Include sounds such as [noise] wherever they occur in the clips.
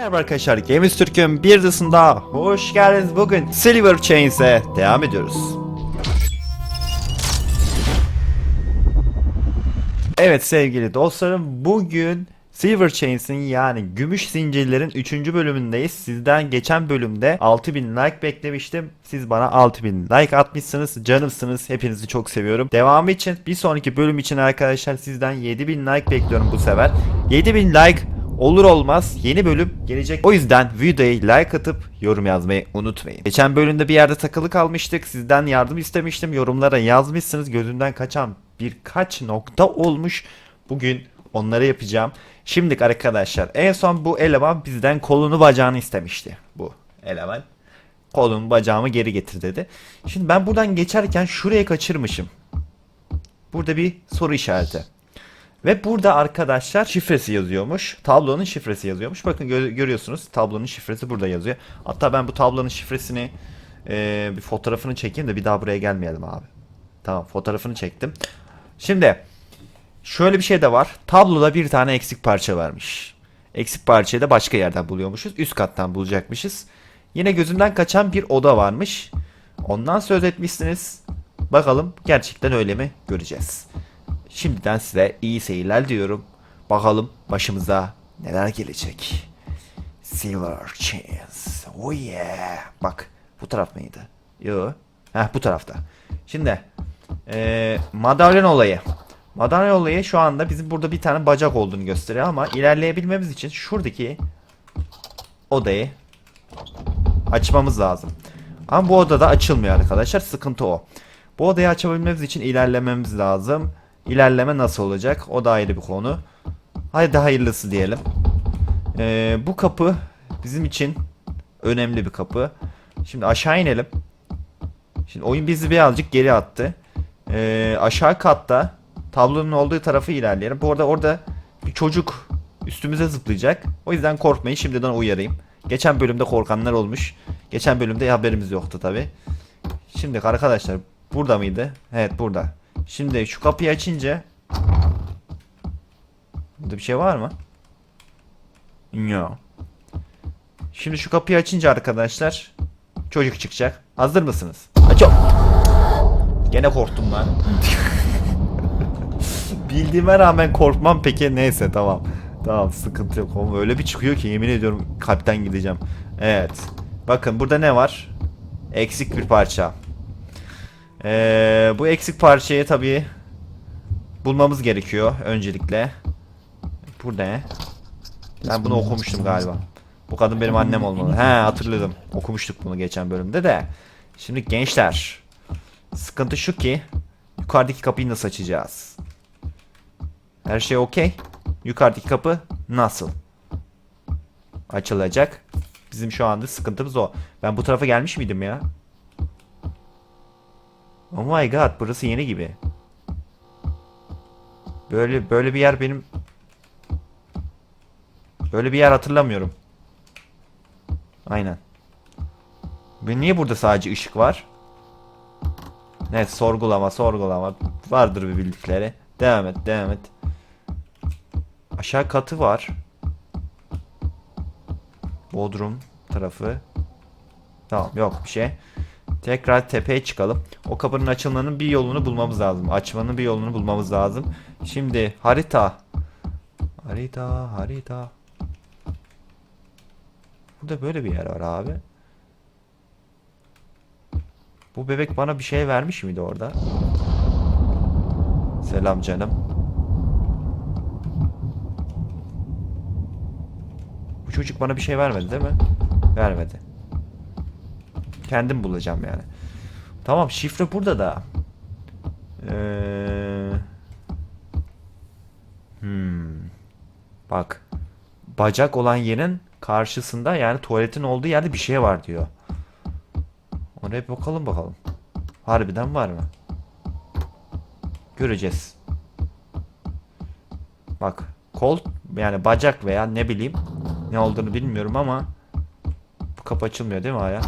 Merhaba arkadaşlar, Games Türk'ün bir dışında hoş geldiniz. Bugün Silver Chains'e devam ediyoruz. Evet sevgili dostlarım, bugün Silver Chains'in yani Gümüş Zincirlerin 3. bölümündeyiz. Sizden geçen bölümde 6000 like beklemiştim. Siz bana 6000 like atmışsınız. Canımsınız. Hepinizi çok seviyorum. Devamı için bir sonraki bölüm için arkadaşlar sizden 7000 like bekliyorum bu sefer. 7000 like Olur olmaz yeni bölüm gelecek. O yüzden videoya like atıp yorum yazmayı unutmayın. Geçen bölümde bir yerde takılı kalmıştık. Sizden yardım istemiştim. Yorumlara yazmışsınız. Gözümden kaçan birkaç nokta olmuş. Bugün onları yapacağım. Şimdi arkadaşlar en son bu eleman bizden kolunu bacağını istemişti. Bu eleman. Kolunu bacağımı geri getir dedi. Şimdi ben buradan geçerken şuraya kaçırmışım. Burada bir soru işareti. Ve burada arkadaşlar şifresi yazıyormuş. Tablonun şifresi yazıyormuş. Bakın gö- görüyorsunuz tablonun şifresi burada yazıyor. Hatta ben bu tablonun şifresini e, bir fotoğrafını çekeyim de bir daha buraya gelmeyelim abi. Tamam fotoğrafını çektim. Şimdi şöyle bir şey de var. Tabloda bir tane eksik parça varmış. Eksik parçayı da başka yerden buluyormuşuz. Üst kattan bulacakmışız. Yine gözümden kaçan bir oda varmış. Ondan söz etmişsiniz. Bakalım gerçekten öyle mi göreceğiz. Şimdiden size iyi seyirler diyorum. Bakalım başımıza neler gelecek. Silver Chance. Oh yeah. Bak bu taraf mıydı? Yo. Heh bu tarafta. Şimdi eee madalyon olayı. Madalyon olayı şu anda bizim burada bir tane bacak olduğunu gösteriyor ama ilerleyebilmemiz için şuradaki odayı açmamız lazım. Ama bu odada açılmıyor arkadaşlar. Sıkıntı o. Bu odayı açabilmemiz için ilerlememiz lazım. İlerleme nasıl olacak? O da ayrı bir konu. Haydi hayırlısı diyelim. Ee, bu kapı bizim için önemli bir kapı. Şimdi aşağı inelim. Şimdi oyun bizi birazcık geri attı. Ee, aşağı katta tablonun olduğu tarafı ilerleyelim. Bu arada orada bir çocuk üstümüze zıplayacak. O yüzden korkmayın şimdiden uyarayım. Geçen bölümde korkanlar olmuş. Geçen bölümde haberimiz yoktu tabi. Şimdi arkadaşlar burada mıydı? Evet burada. Şimdi şu kapıyı açınca Burada bir şey var mı? Yok. Şimdi şu kapıyı açınca arkadaşlar çocuk çıkacak. Hazır mısınız? Açıyorum. Gene korktum lan. [laughs] Bildiğime rağmen korkmam peki neyse tamam. Tamam sıkıntı yok. Oğlum öyle bir çıkıyor ki yemin ediyorum kalpten gideceğim. Evet. Bakın burada ne var? Eksik bir parça. Ee, bu eksik parçayı tabii bulmamız gerekiyor öncelikle. Bu ne? Ben bunu okumuştum galiba. Bu kadın benim annem olmalı. He hatırladım. Okumuştuk bunu geçen bölümde de. Şimdi gençler. Sıkıntı şu ki yukarıdaki kapıyı nasıl açacağız? Her şey okey. Yukarıdaki kapı nasıl? Açılacak. Bizim şu anda sıkıntımız o. Ben bu tarafa gelmiş miydim ya? Oh my god burası yeni gibi. Böyle böyle bir yer benim Böyle bir yer hatırlamıyorum. Aynen. Ve niye burada sadece ışık var? Ne sorgulama sorgulama vardır bir bildikleri. Devam et devam et. Aşağı katı var. Bodrum tarafı. Tamam yok bir şey. Tekrar tepeye çıkalım. O kapının açılmanın bir yolunu bulmamız lazım. Açmanın bir yolunu bulmamız lazım. Şimdi harita. Harita, harita. Burada böyle bir yer var abi. Bu bebek bana bir şey vermiş miydi orada? Selam canım. Bu çocuk bana bir şey vermedi değil mi? Vermedi. Kendim bulacağım yani. Tamam şifre burada da. Ee... Hmm. Bak. Bacak olan yerin karşısında yani tuvaletin olduğu yerde bir şey var diyor. Oraya bakalım bakalım. Harbiden var mı? Göreceğiz. Bak kol yani bacak veya ne bileyim ne olduğunu bilmiyorum ama bu kapı açılmıyor değil mi aya?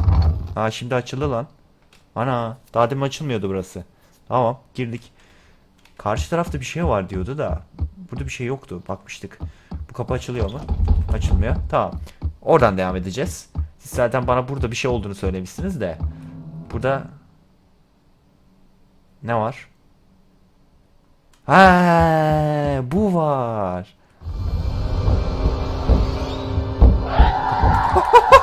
Ha şimdi açıldı lan. Ana daha demin açılmıyordu burası. Tamam girdik. Karşı tarafta bir şey var diyordu da burada bir şey yoktu bakmıştık. Bu kapı açılıyor mu? Açılmıyor. Tamam. Oradan devam edeceğiz. Siz zaten bana burada bir şey olduğunu söylemişsiniz de. Burada ne var? Ha, bu var. [laughs]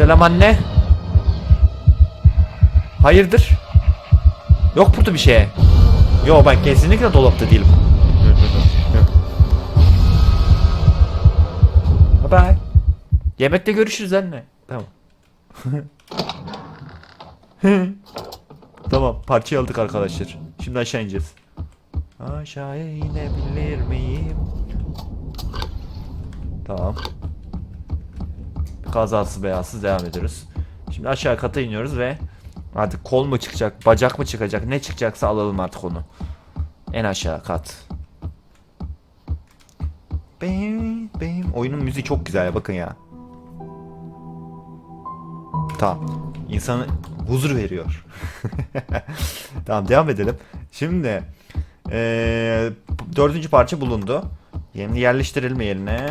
Selam anne. Hayırdır? Yok burada bir şey. Yo ben kesinlikle dolapta değilim. Bye bye. Yemekte görüşürüz anne. Tamam. [laughs] tamam parçayı aldık arkadaşlar. Şimdi aşağı ineceğiz. Aşağıya inebilir miyim? Tamam. Kazasız beyazsız devam ediyoruz. Şimdi aşağı kata iniyoruz ve artık kol mu çıkacak, bacak mı çıkacak, ne çıkacaksa alalım artık onu. En aşağı kat. Bim, bim. Oyunun müziği çok güzel ya bakın ya. Tamam. İnsanı huzur veriyor. [laughs] tamam devam edelim. Şimdi eee, dördüncü parça bulundu. Yeni yerleştirelim yerine.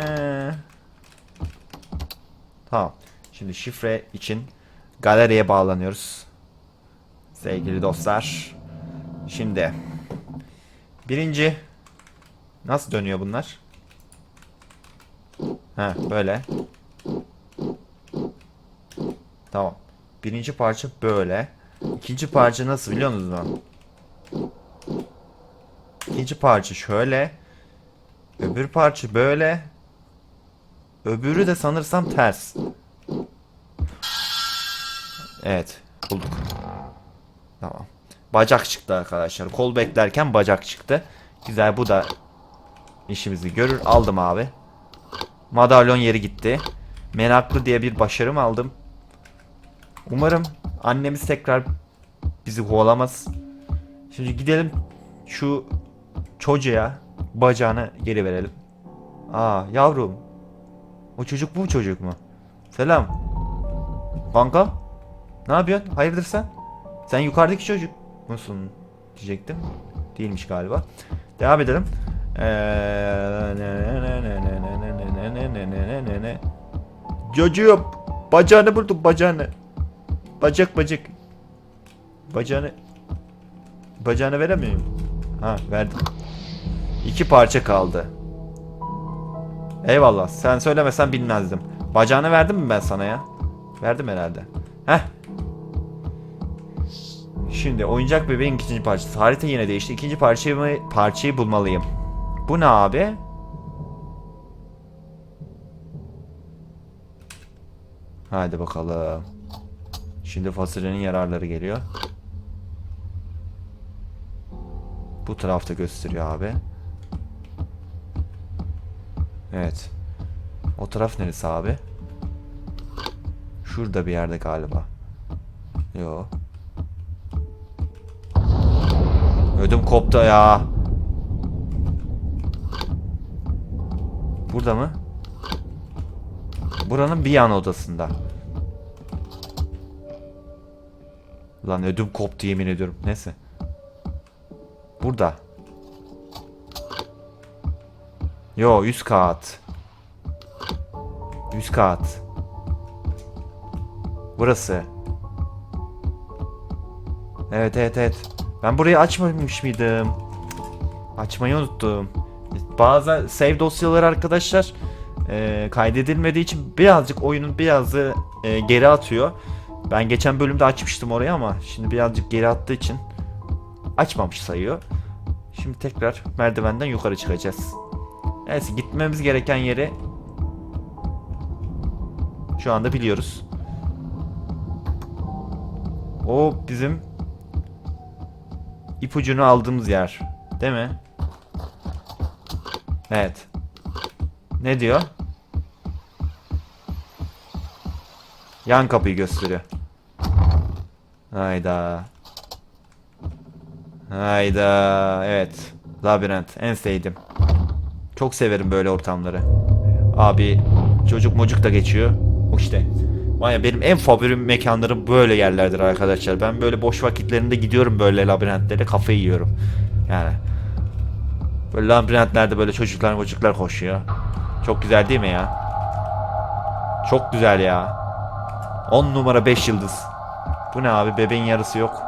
Tamam. Şimdi şifre için galeriye bağlanıyoruz. Sevgili dostlar. Şimdi birinci nasıl dönüyor bunlar? Ha böyle. Tamam. Birinci parça böyle. İkinci parça nasıl biliyor musunuz mu? İkinci parça şöyle. Öbür parça böyle. Öbürü de sanırsam ters. Evet. Bulduk. Tamam. Bacak çıktı arkadaşlar. Kol beklerken bacak çıktı. Güzel bu da işimizi görür. Aldım abi. Madalyon yeri gitti. Menaklı diye bir başarım aldım. Umarım annemiz tekrar bizi kovalamaz. Şimdi gidelim şu çocuğa bacağını geri verelim. Aa yavrum. O çocuk bu çocuk mu? Selam. Kanka. Ne yapıyorsun? Hayırdır sen? Sen yukarıdaki çocuk musun? Diyecektim. Değilmiş galiba. Devam edelim. Çocuğum. Bacağını buldum bacağını. Bacak bacak. Bacağını. Bacağını veremiyor muyum? Ha verdim. İki parça kaldı. Eyvallah. Sen söylemesen bilmezdim. Bacağını verdim mi ben sana ya? Verdim herhalde. Heh. Şimdi oyuncak bebeğin ikinci parçası. Harita yine değişti. İkinci parçayı, parçayı bulmalıyım. Bu ne abi? Hadi bakalım. Şimdi fasulyenin yararları geliyor. Bu tarafta gösteriyor abi. Evet. O taraf neresi abi? Şurada bir yerde galiba. Yo. Ödüm koptu ya. Burada mı? Buranın bir yan odasında. Lan ödüm koptu yemin ediyorum. Neyse. Burada. Yo 100 kat. 100 kat. Burası. Evet evet evet. Ben burayı açmamış mıydım? Açmayı unuttum. Bazı save dosyaları arkadaşlar e, kaydedilmediği için birazcık oyunun birazı e, geri atıyor. Ben geçen bölümde açmıştım orayı ama şimdi birazcık geri attığı için açmamış sayıyor. Şimdi tekrar merdivenden yukarı çıkacağız. Neyse gitmemiz gereken yeri şu anda biliyoruz. O bizim ipucunu aldığımız yer. Değil mi? Evet. Ne diyor? Yan kapıyı gösteriyor. Hayda. Hayda. Evet. Labirent. En sevdim. Çok severim böyle ortamları. Abi çocuk mocuk da geçiyor. O işte. Vay benim en favorim mekanlarım böyle yerlerdir arkadaşlar. Ben böyle boş vakitlerinde gidiyorum böyle labirentlere kafayı yiyorum. Yani Böyle labirentlerde böyle çocuklar çocuklar koşuyor. Çok güzel değil mi ya? Çok güzel ya. 10 numara 5 yıldız. Bu ne abi? Bebeğin yarısı yok.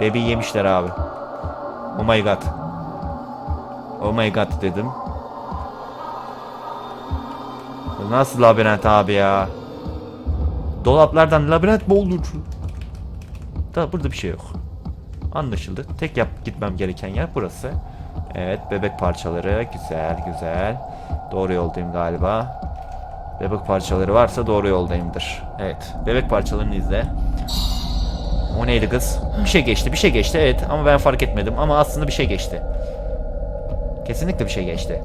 Bebeği yemişler abi. Oh my god. Oh my god dedim. Nasıl labirent abi ya? Dolaplardan labirent mi olur? Da burada bir şey yok. Anlaşıldı. Tek yap gitmem gereken yer burası. Evet bebek parçaları güzel güzel. Doğru yoldayım galiba. Bebek parçaları varsa doğru yoldayımdır. Evet bebek parçalarını izle. O neydi kız? Bir şey geçti bir şey geçti evet ama ben fark etmedim ama aslında bir şey geçti. Kesinlikle bir şey geçti.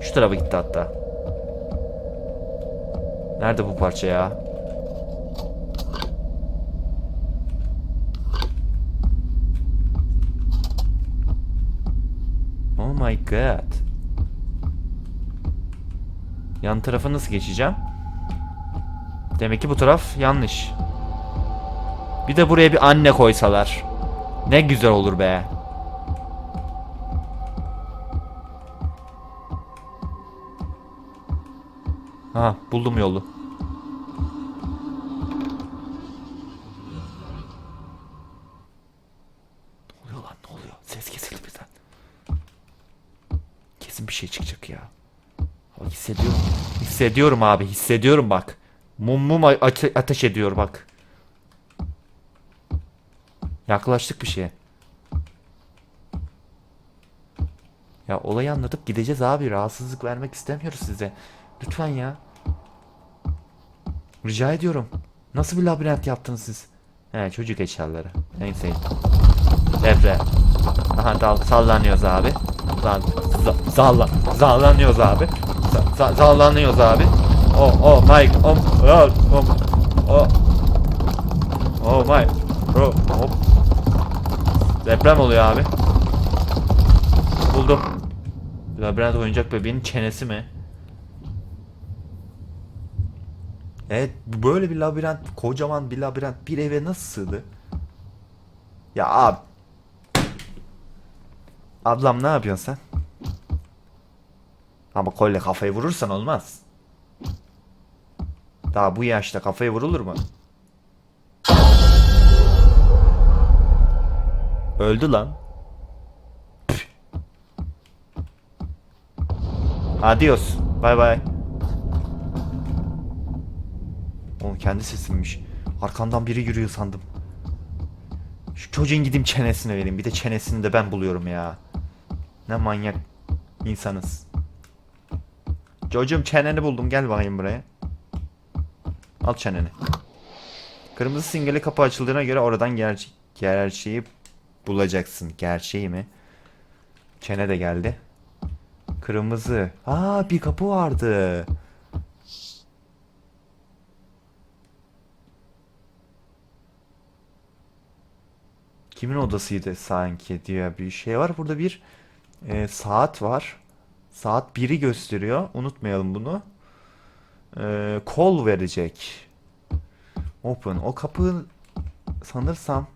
Şu tarafa gitti hatta. Nerede bu parça ya? Oh my god. Yan tarafa nasıl geçeceğim? Demek ki bu taraf yanlış. Bir de buraya bir anne koysalar. Ne güzel olur be. Ha buldum yolu. Ne oluyor lan ne oluyor? Ses kesildi birden. Kesin bir şey çıkacak ya. Ama hissediyorum. Hissediyorum abi hissediyorum bak. Mum mum ateş ediyor bak. Yaklaştık bir şeye. Ya olayı anlatıp gideceğiz abi. Rahatsızlık vermek istemiyoruz size. Lütfen ya. Rica ediyorum. Nasıl bir labirent yaptınız siz? He çocuk eşyaları. Neyse. Devre. Aha dal sallanıyoruz abi. Zal, za- zalla, sallanıyoruz abi. Za- za- sallanıyoruz abi. Oh oh my oh oh oh oh my bro hop. Deprem oluyor abi. Buldum. Labirent oyuncak bebeğin çenesi mi? Evet böyle bir labirent kocaman bir labirent bir eve nasıl sığdı? Ya abi. Ablam ne yapıyorsun sen? Ama kolle kafayı vurursan olmaz. Daha bu yaşta kafaya vurulur mu? Öldü lan. Püh. Adios. Bay bay. Oğlum kendi sesimmiş. Arkamdan biri yürüyor sandım. Şu çocuğun gideyim çenesine vereyim. Bir de çenesini de ben buluyorum ya. Ne manyak insanız. Çocuğum çeneni buldum. Gel bakayım buraya. Al çeneni. Kırmızı simgeli kapı açıldığına göre oradan ger gerçeği bulacaksın. Gerçeği mi? Çene de geldi. Kırmızı. Aa bir kapı vardı. Kimin odasıydı sanki diye bir şey var. Burada bir e, saat var. Saat 1'i gösteriyor. Unutmayalım bunu. E, kol verecek. Open. O kapı sanırsam!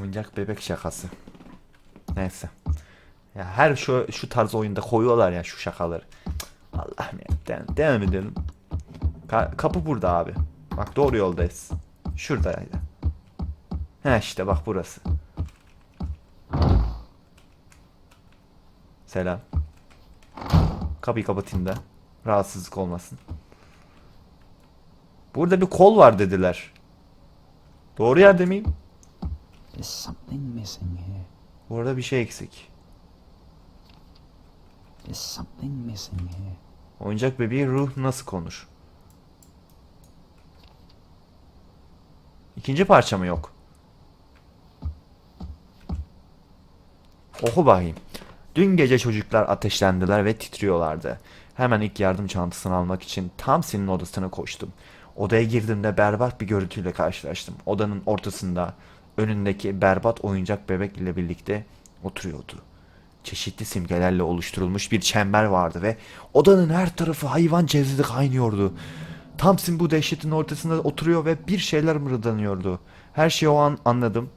Oyuncak bebek şakası. Neyse. Ya her şu şu tarz oyunda koyuyorlar ya şu şakaları. Allah'ım ya. Devam, devam edelim. Ka- kapı burada abi. Bak doğru yoldayız. Şuradaydı. He işte bak burası. Selam. Kapıyı kapatayım da. Rahatsızlık olmasın. Burada bir kol var dediler. Doğru yerde miyim? There's something missing here. Burada bir şey eksik. There's something missing here. Oyuncak bebeği ruh nasıl konur? İkinci parça mı yok? Oku bakayım. Dün gece çocuklar ateşlendiler ve titriyorlardı. Hemen ilk yardım çantasını almak için tam senin odasına koştum. Odaya girdiğimde berbat bir görüntüyle karşılaştım. Odanın ortasında önündeki berbat oyuncak bebek ile birlikte oturuyordu. Çeşitli simgelerle oluşturulmuş bir çember vardı ve odanın her tarafı hayvan cezidi kaynıyordu. Thompson bu dehşetin ortasında oturuyor ve bir şeyler mırıldanıyordu. Her şeyi o an anladım.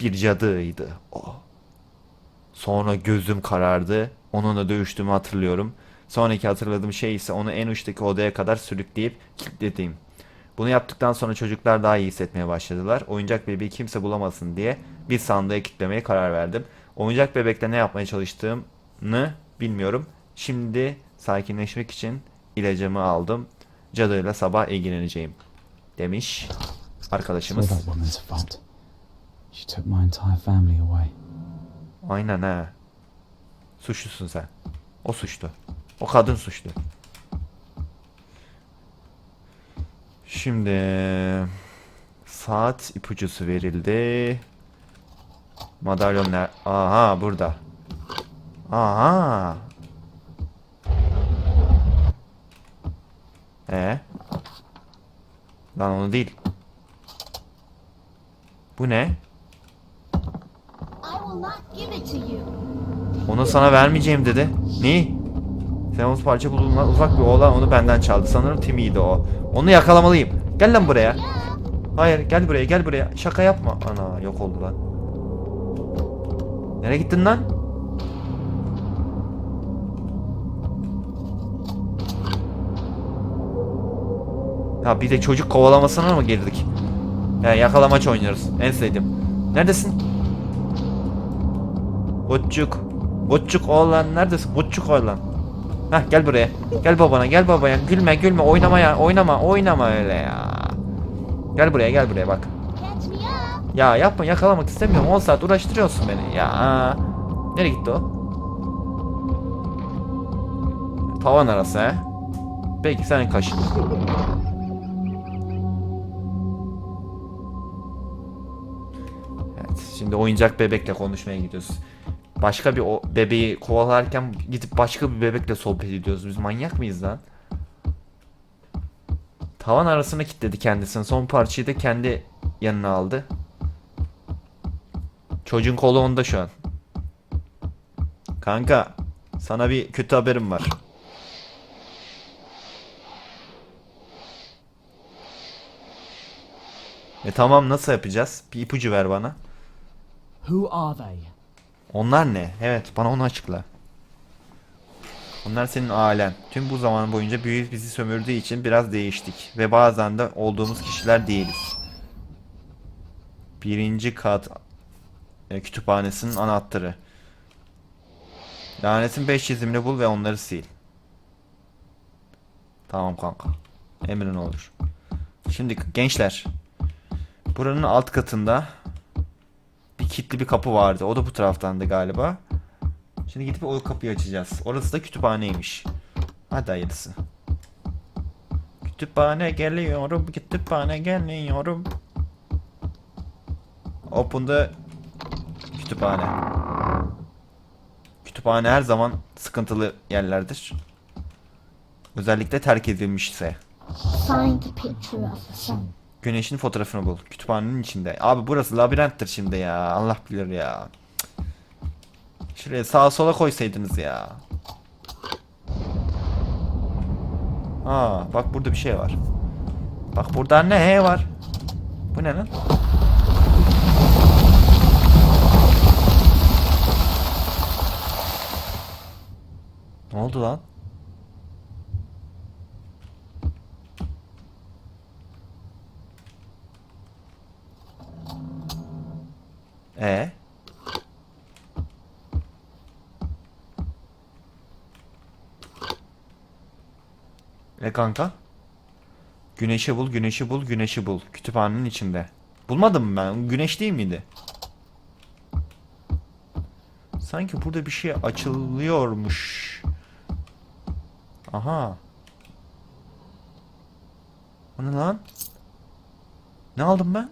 Bir cadıydı o. Sonra gözüm karardı. Onunla dövüştüğümü hatırlıyorum. Sonraki hatırladığım şey ise onu en uçtaki odaya kadar sürükleyip kilitlediğim. Bunu yaptıktan sonra çocuklar daha iyi hissetmeye başladılar. Oyuncak bebeği kimse bulamasın diye bir sandığa kilitlemeye karar verdim. Oyuncak bebekle ne yapmaya çalıştığımı bilmiyorum. Şimdi sakinleşmek için ilacımı aldım. Cadıyla sabah ilgileneceğim. Demiş arkadaşımız. Aynen ha. Suçlusun sen. O suçlu. O kadın suçlu. Şimdi saat ipucusu verildi. Madalyon ner? Aha burada. Aha. E. Lan onu değil. Bu ne? Onu sana vermeyeceğim dedi. Ne? Temmuz parça bulunan ufak bir oğlan onu benden çaldı. Sanırım Timmy'ydi o. Onu yakalamalıyım. Gel lan buraya. Hayır gel buraya gel buraya. Şaka yapma. Ana yok oldu lan. Nereye gittin lan? Ya bir de çocuk kovalamasına mı girdik? Ya yakalamaç oynuyoruz. En sevdiğim. Neredesin? Butçuk. Butçuk oğlan neredesin? Butçuk oğlan. Hah gel buraya. Gel babana gel babaya. Gülme gülme oynama ya. Oynama oynama öyle ya. Gel buraya gel buraya bak. Ya yapma yakalamak istemiyorum. 10 saat uğraştırıyorsun beni. Ya. Nereye gitti o? Tavan arası he. Peki sen kaşın. Evet, şimdi oyuncak bebekle konuşmaya gidiyoruz. Başka bir o bebeği kovalarken gidip başka bir bebekle sohbet ediyoruz. Biz manyak mıyız lan? Tavan arasına kilitledi kendisini. Son parçayı da kendi yanına aldı. Çocuğun kolu onda şu an. Kanka, sana bir kötü haberim var. E tamam nasıl yapacağız? Bir ipucu ver bana. Who are they? Onlar ne? Evet bana onu açıkla. Onlar senin ailen. Tüm bu zaman boyunca büyük bizi sömürdüğü için biraz değiştik. Ve bazen de olduğumuz kişiler değiliz. Birinci kat e, kütüphanesinin anahtarı. Lanetin 5 çizimini bul ve onları sil. Tamam kanka. Emrin olur. Şimdi gençler. Buranın alt katında bir kilitli bir kapı vardı. O da bu taraftandı galiba. Şimdi gidip o kapıyı açacağız. Orası da kütüphaneymiş. Hadi hayırlısı. Kütüphane geliyorum, kütüphane geliyorum. Open the kütüphane. Kütüphane her zaman sıkıntılı yerlerdir. Özellikle terk edilmişse. Find the picture of the sun. Güneşin fotoğrafını bul. Kütüphanenin içinde. Abi burası labirenttir şimdi ya. Allah bilir ya. Şuraya sağa sola koysaydınız ya. Aa bak burada bir şey var. Bak burada ne var? Bu ne lan? Oldu lan? E E kanka? Güneşi bul, güneşi bul, güneşi bul. Kütüphanenin içinde. Bulmadım mı ben? Güneş değil miydi? Sanki burada bir şey açılıyormuş. Aha. O ne lan? Ne aldım ben?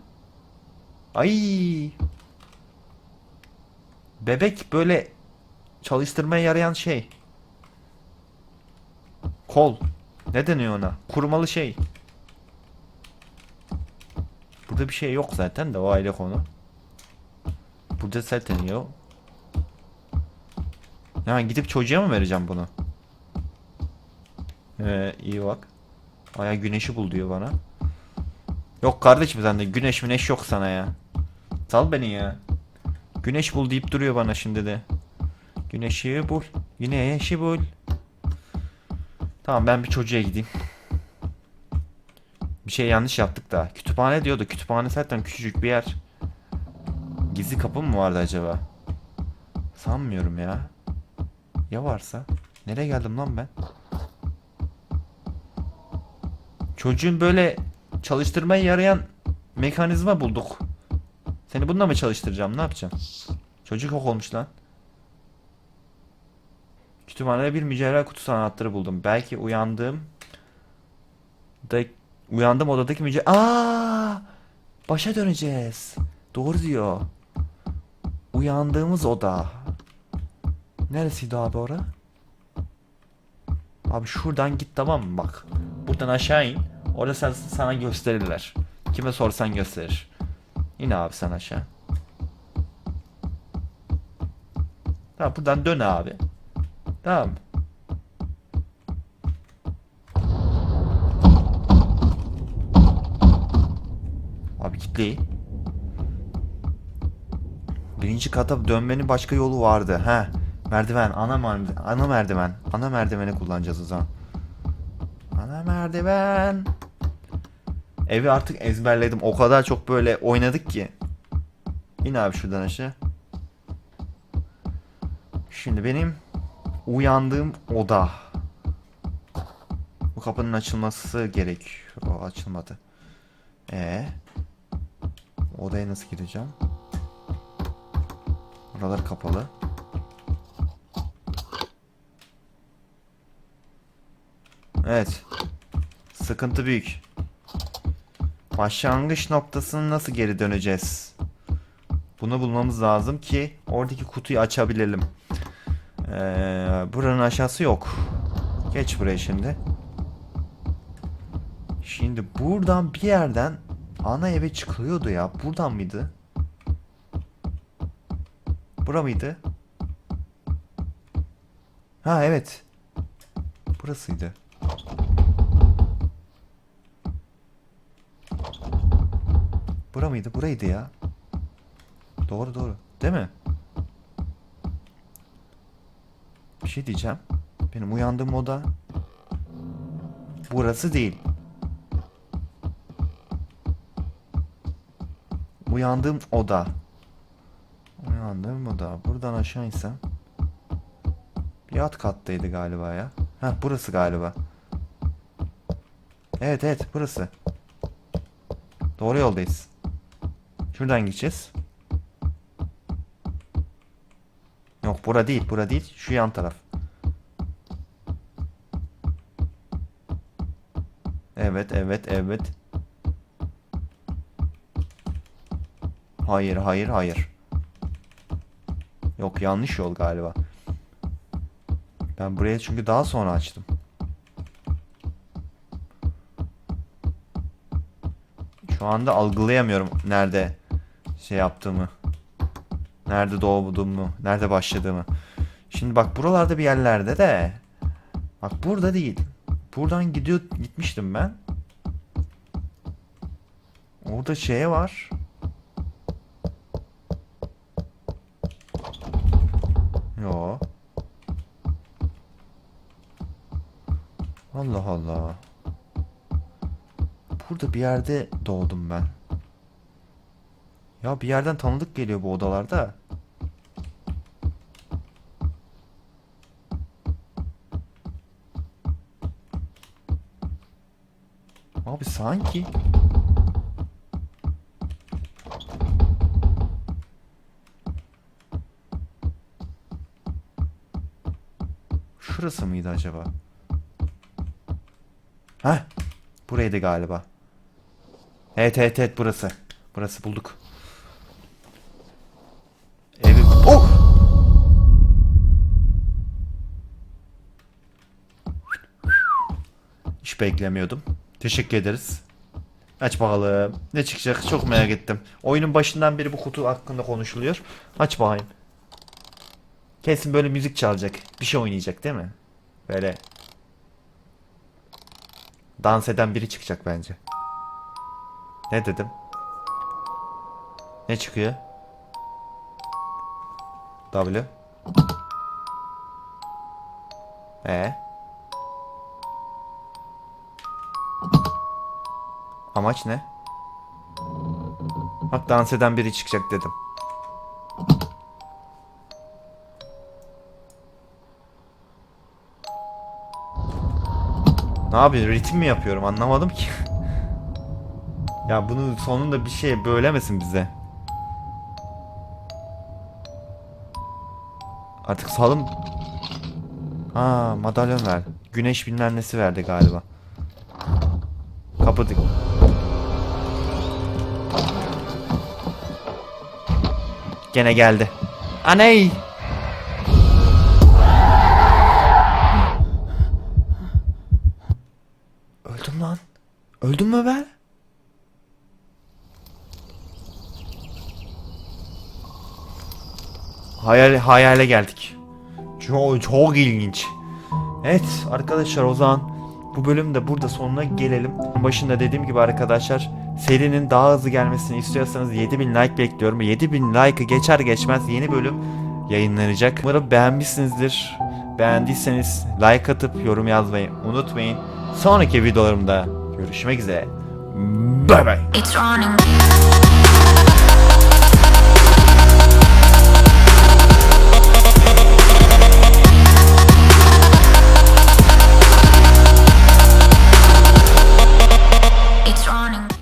Ay. Bebek böyle çalıştırmaya yarayan şey. Kol. Ne deniyor ona? Kurmalı şey. Burada bir şey yok zaten de o aile konu. Burada set deniyor. Ya gidip çocuğa mı vereceğim bunu? Ee, iyi bak. Aya güneşi bul diyor bana. Yok kardeşim sende güneş müneş yok sana ya. Sal beni ya. Güneş bul deyip duruyor bana şimdi de. Güneşi bul. Güneşi bul. Tamam ben bir çocuğa gideyim. Bir şey yanlış yaptık da. Kütüphane diyordu. Kütüphane zaten küçücük bir yer. Gizli kapı mı vardı acaba? Sanmıyorum ya. Ya varsa? Nereye geldim lan ben? Çocuğun böyle çalıştırmaya yarayan mekanizma bulduk. Seni bununla mı çalıştıracağım? Ne yapacağım? Çocuk yok olmuş lan. Kütüphanede bir mücevher kutusu anahtarı buldum. Belki uyandığım da uyandığım odadaki mücevher... Aa! Başa döneceğiz. Doğru diyor. Uyandığımız oda. Neresiydi abi ora? Abi şuradan git tamam mı bak. Buradan aşağı in. Orada sen, sana gösterirler. Kime sorsan gösterir. İn abi sen aşağı. Tamam buradan dön abi. Tamam. Abi kitleyi. Birinci kata dönmenin başka yolu vardı. He. Merdiven, ana ana merdiven. Ana merdiveni kullanacağız o zaman. Merdiven. Evi artık ezberledim. O kadar çok böyle oynadık ki. İn abi şuradan aşağı. Şimdi benim uyandığım oda. Bu kapının açılması gerek. O açılmadı. E odaya nasıl gireceğim? Buralar kapalı. Evet. Sıkıntı büyük. Başlangıç noktasını nasıl geri döneceğiz? Bunu bulmamız lazım ki oradaki kutuyu açabilelim. Ee, buranın aşağısı yok. Geç buraya şimdi. Şimdi buradan bir yerden ana eve çıkılıyordu ya. Buradan mıydı? Bura mıydı? Ha evet. Burasıydı. Bura mıydı? Buraydı ya. Doğru doğru. Değil mi? Bir şey diyeceğim. Benim uyandığım oda burası değil. Uyandığım oda. Uyandığım oda. Buradan aşağı insem. Bir alt kattaydı galiba ya. Ha burası galiba. Evet evet burası. Doğru yoldayız. Şuradan gideceğiz. Yok bura değil bura değil. Şu yan taraf. Evet evet evet. Hayır hayır hayır. Yok yanlış yol galiba. Ben buraya çünkü daha sonra açtım. Şu anda algılayamıyorum nerede şey yaptığımı. Nerede doğduğumu, nerede başladığımı. Şimdi bak buralarda bir yerlerde de. Bak burada değil. Buradan gidiyor gitmiştim ben. Orada şey var. Yo. Allah Allah. Burada bir yerde doğdum ben. Ya bir yerden tanıdık geliyor bu odalarda. Abi sanki Şurası mıydı acaba? Heh. Buraydı galiba. Evet evet evet burası. Burası bulduk. Beklemiyordum. Teşekkür ederiz. Aç bakalım. Ne çıkacak çok merak ettim. Oyunun başından beri bu kutu hakkında konuşuluyor. Aç bakayım. Kesin böyle müzik çalacak. Bir şey oynayacak değil mi? Böyle. Dans eden biri çıkacak bence. Ne dedim? Ne çıkıyor? W. E. Amaç ne? Bak dans eden biri çıkacak dedim. Ne yapıyor? Ritim mi yapıyorum? Anlamadım ki. [laughs] ya bunun sonunda bir şey bölemesin bize. Artık salım... Aa madalyon ver. Güneş bilmem nesi verdi galiba. Kapadık. Gene geldi. Aney! Öldüm lan. Öldüm mü ben? Hayal, hayale geldik. Çok, çok ilginç. Evet arkadaşlar o zaman bu bölüm de burada sonuna gelelim. Başında dediğim gibi arkadaşlar serinin daha hızlı gelmesini istiyorsanız 7000 like bekliyorum. 7000 like'ı geçer geçmez yeni bölüm yayınlanacak. Umarım beğenmişsinizdir. Beğendiyseniz like atıp yorum yazmayı unutmayın. Sonraki videolarımda görüşmek üzere. Bay bay.